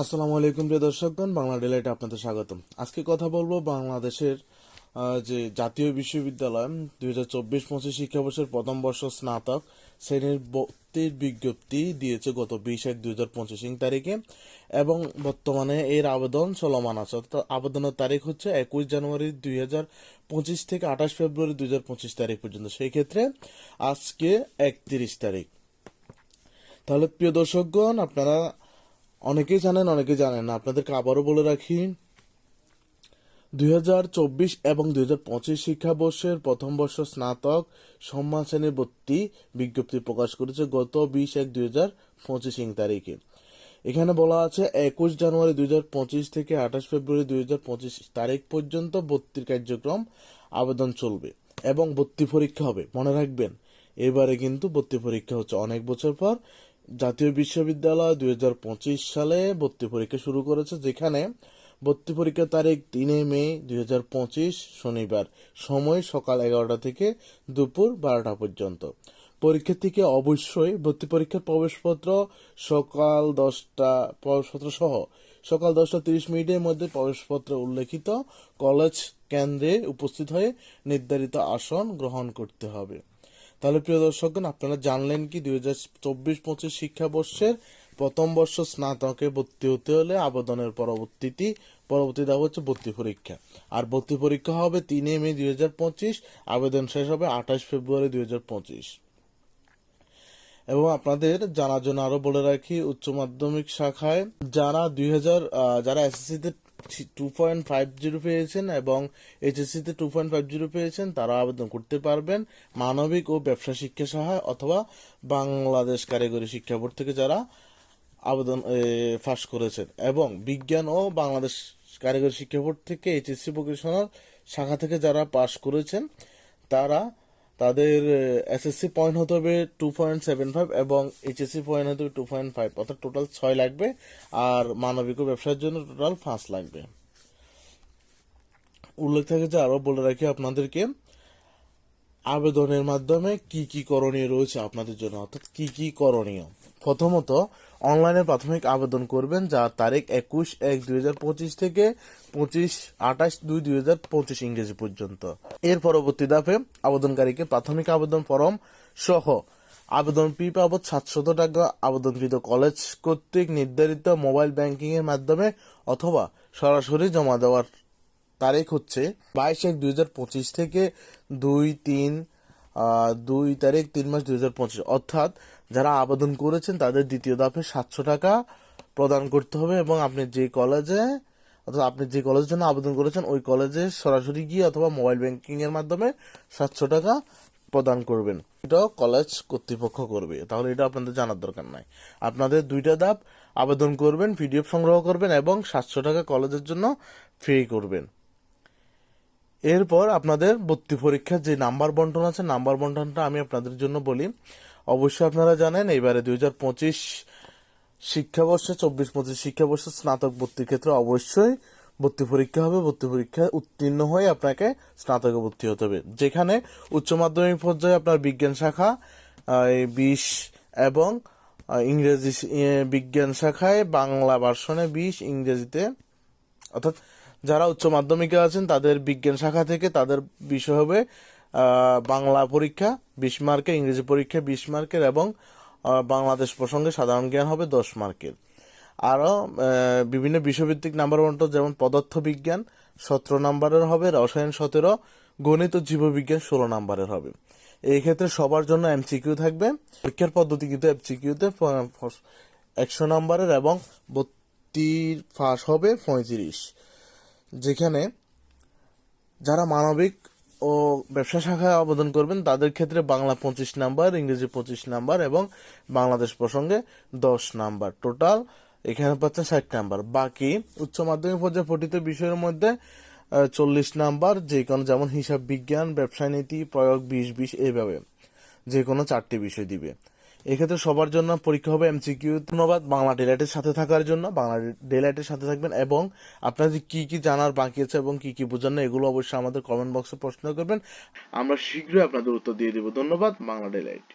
আসসালামু আলাইকুম, প্রিয় দর্শকগণ। বাংলা ডেলাইটে আপনাদের স্বাগতম। আজকে কথা বলব বাংলাদেশের যে জাতীয় বিশ্ববিদ্যালয়, দুই হাজার চব্বিশ পঁচিশ শিক্ষাবর্ষের প্রথম বর্ষ স্নাতক শ্রেণির ভর্তির বিজ্ঞপ্তি দিয়েছে গত বিশ এক দুই হাজার পঁচিশ তারিখে এবং বর্তমানে এর আবেদন চলমান আছে। আবেদনের তারিখ হচ্ছে একুশ জানুয়ারি দুই হাজার পঁচিশ থেকে আঠাশ ফেব্রুয়ারি দুই হাজার পঁচিশ তারিখ পর্যন্ত। সেই ক্ষেত্রে আজকে একত্রিশ তারিখ। তাহলে প্রিয় দর্শকগণ, আপনারা অনেকেই জানেন অনেকেই জানেন না। আপনাদেরকে আবারও বলে রাখি, দুই হাজার চব্বিশ এবং দু হাজার পঁচিশ শিক্ষাবর্ষের প্রথম বর্ষ স্নাতক সম্মান শ্রেণির ভর্তি বিজ্ঞপ্তি প্রকাশ করেছে গত বিশ এক দুই হাজার পঁচিশ তারিখে। এখানে বলা আছে, একুশ জানুয়ারি দুই হাজার পঁচিশ থেকে আঠাশ ফেব্রুয়ারি দুই হাজার পঁচিশ তারিখ পর্যন্ত ভর্তির কার্যক্রম, আবেদন চলবে এবং ভর্তি পরীক্ষা হবে। মনে রাখবেন, এবারে কিন্তু ভর্তি পরীক্ষা হচ্ছে অনেক বছর পর। জাতীয় বিশ্ববিদ্যালয় দুই হাজার পঁচিশ সালে ভর্তি পরীক্ষা শুরু করেছে, যেখানে ভর্তি পরীক্ষার তারিখ তিনে মে দুই হাজার পঁচিশ, শনিবার। সময় সকাল এগারোটা থেকে দুপুর বারোটা পর্যন্ত। পরীক্ষার্থীকে অবশ্যই ভর্তি পরীক্ষার প্রবেশপত্র সকাল দশটা, প্রবেশপত্র সহ সকাল দশটা তিরিশ মিনিটের মধ্যে প্রবেশপত্র উল্লেখিত কলেজ কেন্দ্রে উপস্থিত হয়ে নির্ধারিত আসন গ্রহণ করতে হবে। তাহলে প্রিয় দর্শকগণ আপনারা জানলেন কি দুই হাজার চব্বিশ পঁচিশ শিক্ষাবর্ষের প্রথম বর্ষ স্নাতকে ভর্তি হতে হলে আবেদনের পরবর্তীতে, পরবর্তী দেওয়া হচ্ছে ভর্তি পরীক্ষা। আর ভর্তি পরীক্ষা হবে তিনে মে দুই হাজার পঁচিশ, আবেদন শেষ হবে আঠাশ ফেব্রুয়ারি দুই হাজার পঁচিশ। এবং আপনাদের জানার জন্য আরও বলে রাখি, উচ্চ মাধ্যমিক শাখায় যারা দুই হাজার যারা এসএসসি তে টু পয়েন্ট ফাইভ জিরো পেয়েছেন এবং এইচএসসি তে টু পয়েন্ট ফাইভ জিরো পেয়েছেন, তারা আবেদন করতে পারবেন মানবিক ও ব্যবসা শিক্ষা সহায় অথবা বাংলাদেশ কারিগরি শিক্ষা বোর্ড থেকে যারা আবেদন ফাঁস করেছেন। এবং বিজ্ঞান ও বাংলাদেশ কারিগরি শিক্ষা বোর্ড থেকে এইচএসসি ভোকেশনাল শাখা থেকে যারা পাশ করেছেন, তারা তাদের এসএসসি পয়েন্ট হতে হবে টু পয়েন্ট সেভেন ফাইভ এবং এইচএসসি পয়েন্ট হতে হবে টু পয়েন্ট ফাইভ অর্থাৎ টোটাল ছয় লাগবে। আর মানবিক ব্যবসার জন্য টোটাল পাঁচ লাগবে। উল্লেখ থাকে যে আরও বলে রাখি আপনাদেরকে, আবেদনের মাধ্যমে কি কি করণীয় রয়েছে আপনাদের জন্য, অর্থাৎ কি কি করণীয়। প্রথমত, অনলাইনে প্রাথমিক আবেদন করবেন যার তারিখ একুশ এক দুই হাজার পঁচিশ থেকে পঁচিশ আঠাশ দুই দুই হাজার পঁচিশ ইংরেজি পর্যন্ত। এর পরবর্তী ধাপে আবেদনকারীকে প্রাথমিক আবেদন ফরম সহ আবেদন ফি বাবদ সাতশত টাকা আবেদনকৃত কলেজ কর্তৃক নির্ধারিত মোবাইল ব্যাংকিং এর মাধ্যমে অথবা সরাসরি জমা দেওয়ার তারিখ হচ্ছে বাইশ এক দুই হাজার পঁচিশ থেকে দুই তিন দুই তারিখ, তিন মাস দুই হাজার পঁচিশ। অর্থাৎ যারা আবেদন করেছেন, তাদের দ্বিতীয় ধাপে সাতশো টাকা প্রদান করতে হবে এবং আপনি যে কলেজে, অর্থাৎ আপনি যে কলেজের জন্য আবেদন করেছেন, ওই কলেজে সরাসরি গিয়ে অথবা মোবাইল ব্যাংকিং এর মাধ্যমে সাতশো টাকা প্রদান করবেন। এটাও কলেজ কর্তৃপক্ষ করবে। তাহলে এটা আপনাদের জানার দরকার নাই। আপনাদের দুইটা ধাপ, আবেদন করবেন, পিডিএফ সংগ্রহ করবেন এবং সাতশো টাকা কলেজের জন্য ফ্রি করবেন। এরপর আপনাদের ভর্তি পরীক্ষার যে নাম্বার বন্টন আছে, নাম্বার বন্টনটা আমি আপনাদের জন্য বলি। অবশ্যই আপনারা জানেন এবারে দুই হাজার পঁচিশ শিক্ষাবর্ষে, চব্বিশ পঁচিশ শিক্ষাবর্ষে স্নাতক ভর্তির ক্ষেত্রে অবশ্যই ভর্তি পরীক্ষা হবে। ভর্তি পরীক্ষায় উত্তীর্ণ হয়ে আপনাকে স্নাতকে ভর্তি হতে হবে। যেখানে উচ্চ মাধ্যমিক পর্যায়ে আপনার বিজ্ঞান শাখা বিশ এবং ইংরেজি বিজ্ঞান শাখায় বাংলা ভার্সনে বিশ, ইংরেজিতে, অর্থাৎ যারা উচ্চ মাধ্যমিকে আছেন, তাদের বিজ্ঞান শাখা থেকে তাদের বিষয় হবে বাংলা পরীক্ষা, বিশ মার্কের, ইংরেজি পরীক্ষা বিশ মার্কের এবং বাংলাদেশ প্রসঙ্গে সাধারণ জ্ঞান হবে দশ মার্কের। আরও বিভিন্ন বিষয়ভিত্তিক নাম্বার বন্টন, যেমন পদার্থ বিজ্ঞান সতেরো নাম্বারের হবে, রসায়ন সতেরো, গণিত ও জীববিজ্ঞান ষোলো নাম্বারের হবে। এই ক্ষেত্রে সবার জন্য এমসিকিউ থাকবে। পরীক্ষার পদ্ধতি কিন্তু এমসিকিউতে একশো নাম্বারের এবং বত্রির ফাঁস হবে পঁয়ত্রিশ। যেখানে যারা মানবিক ও ব্যবসা শাখায় আবেদন করবেন, তাদের ক্ষেত্রে বাংলা পঁচিশ নাম্বার, ইংরেজি পঁচিশ নাম্বার এবং বাংলাদেশ প্রসঙ্গে দশ নাম্বার টোটাল। এখানে পাচ্ছেন ষাট নাম্বার। বাকি উচ্চ মাধ্যমিক পর্যায়ে পঠিত বিষয়ের মধ্যে চল্লিশ নাম্বার, যে কোনো যেমন হিসাব বিজ্ঞান, ব্যবসায় নীতি, প্রয়োগ বিশ বিশ এইভাবে যে কোনো চারটি বিষয় দিবে। এক্ষেত্রে সবার জন্য পরীক্ষা হবে এমসিকিউ ধন্যবাদ বাংলা ডেলাইটের সাথে থাকার জন্য। বাংলা ডেলাইটের সাথে থাকবেন এবং আপনার যে কী কী জানার বাকি আছে এবং কী কী বোঝার না এগুলো অবশ্যই আমাদের কমেন্ট বক্সে প্রশ্ন করবেন। আমরা শীঘ্রই আপনাদের উত্তর দিয়ে দেবো। ধন্যবাদ বাংলা ডেলাইট